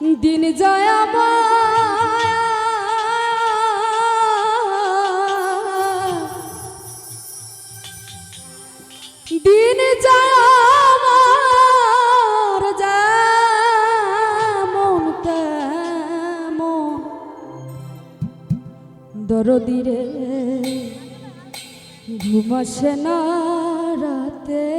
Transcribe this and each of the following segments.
দিন আমার। দিন তেমন। দরদিরে ঘুমাসে না রাতে।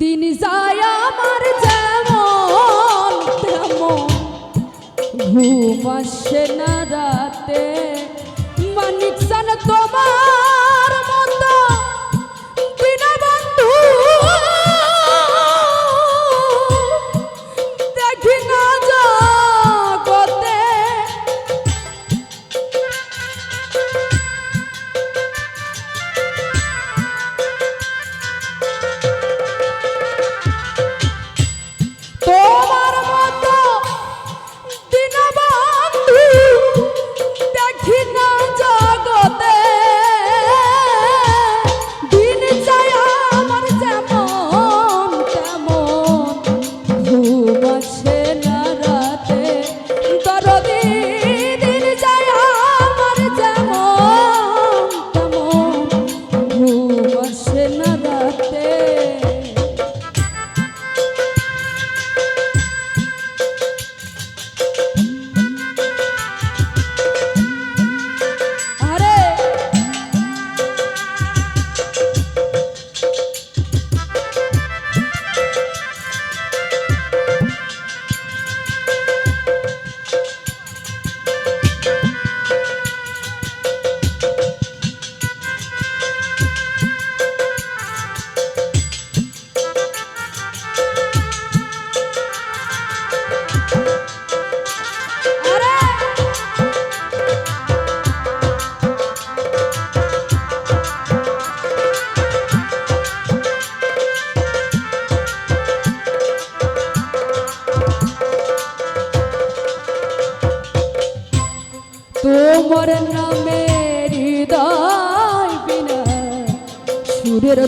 দিন যায় আমার যেমন তেমন। ঘুম আসে না রাতে। মানিক তোমার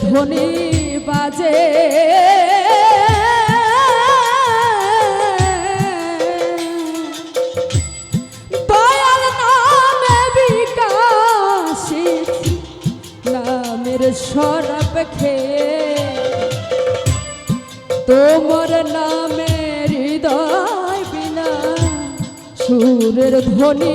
ধ্বনি বাজে। দয়াল নামে বিকাশী নামের সরব খেয়ে তোমার নামে হৃদয় বিনা সুরের ধ্বনি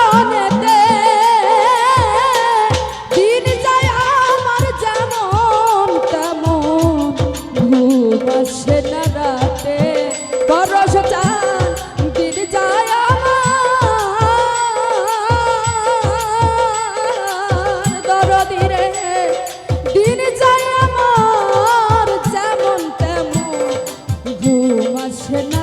আসে না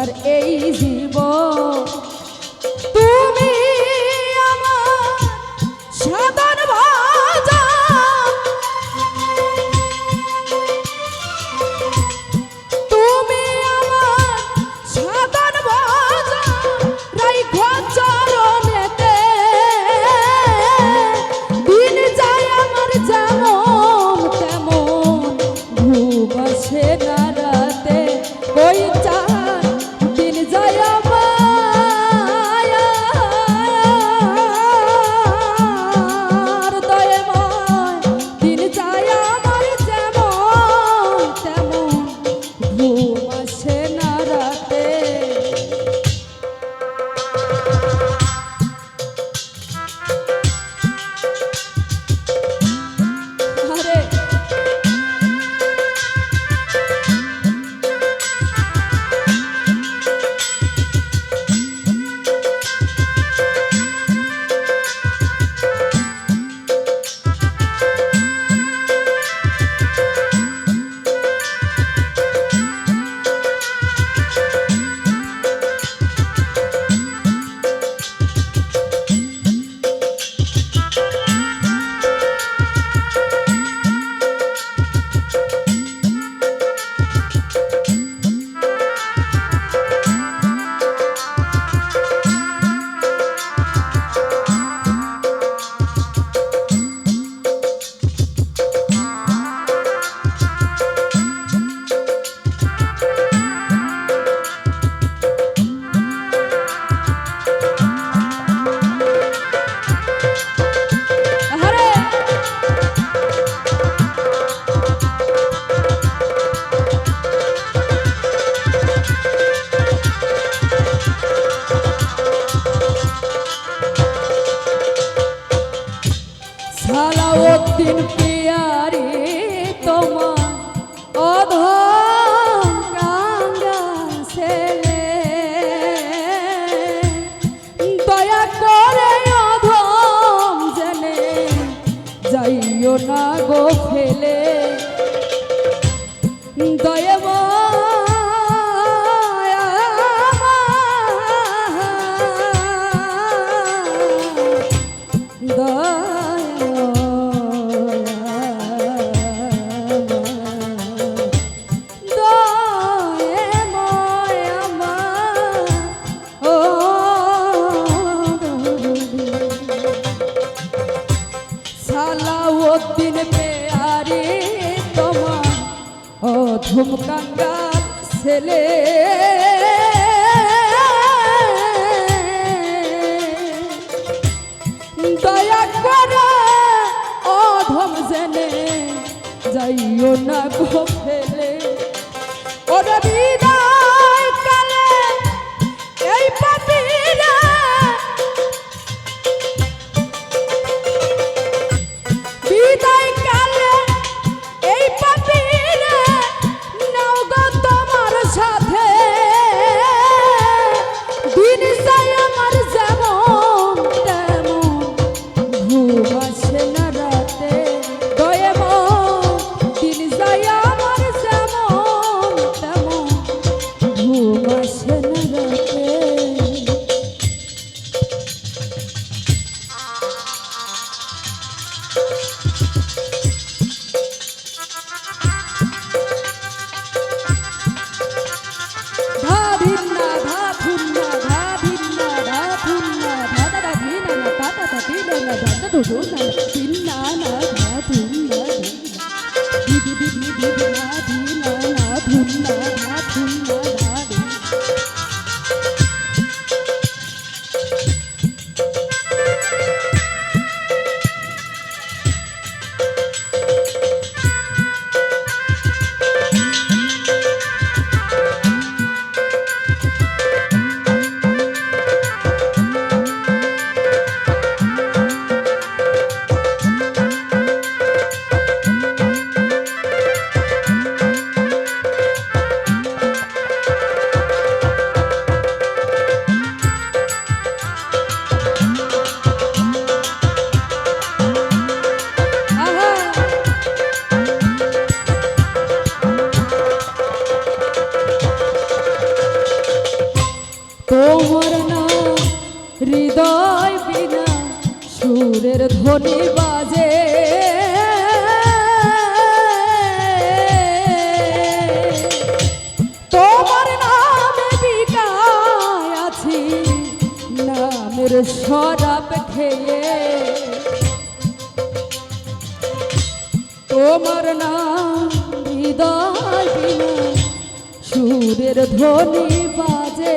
সোনার এই জীবন। আলাউদ্দিন ঝুমকাঙ্গার ছেলে। দয়া করে অধম জেনে যাইও না গো ফেলে ওরা তোমার না, হৃদয় বিনা সুরের ধ্বনি বাজে। তোমার নামে বিটায় আছি, নামের সরাপ খেয়ে। তোমার নাম হৃদয় বিনা সুরের ধ্বনি বাজে।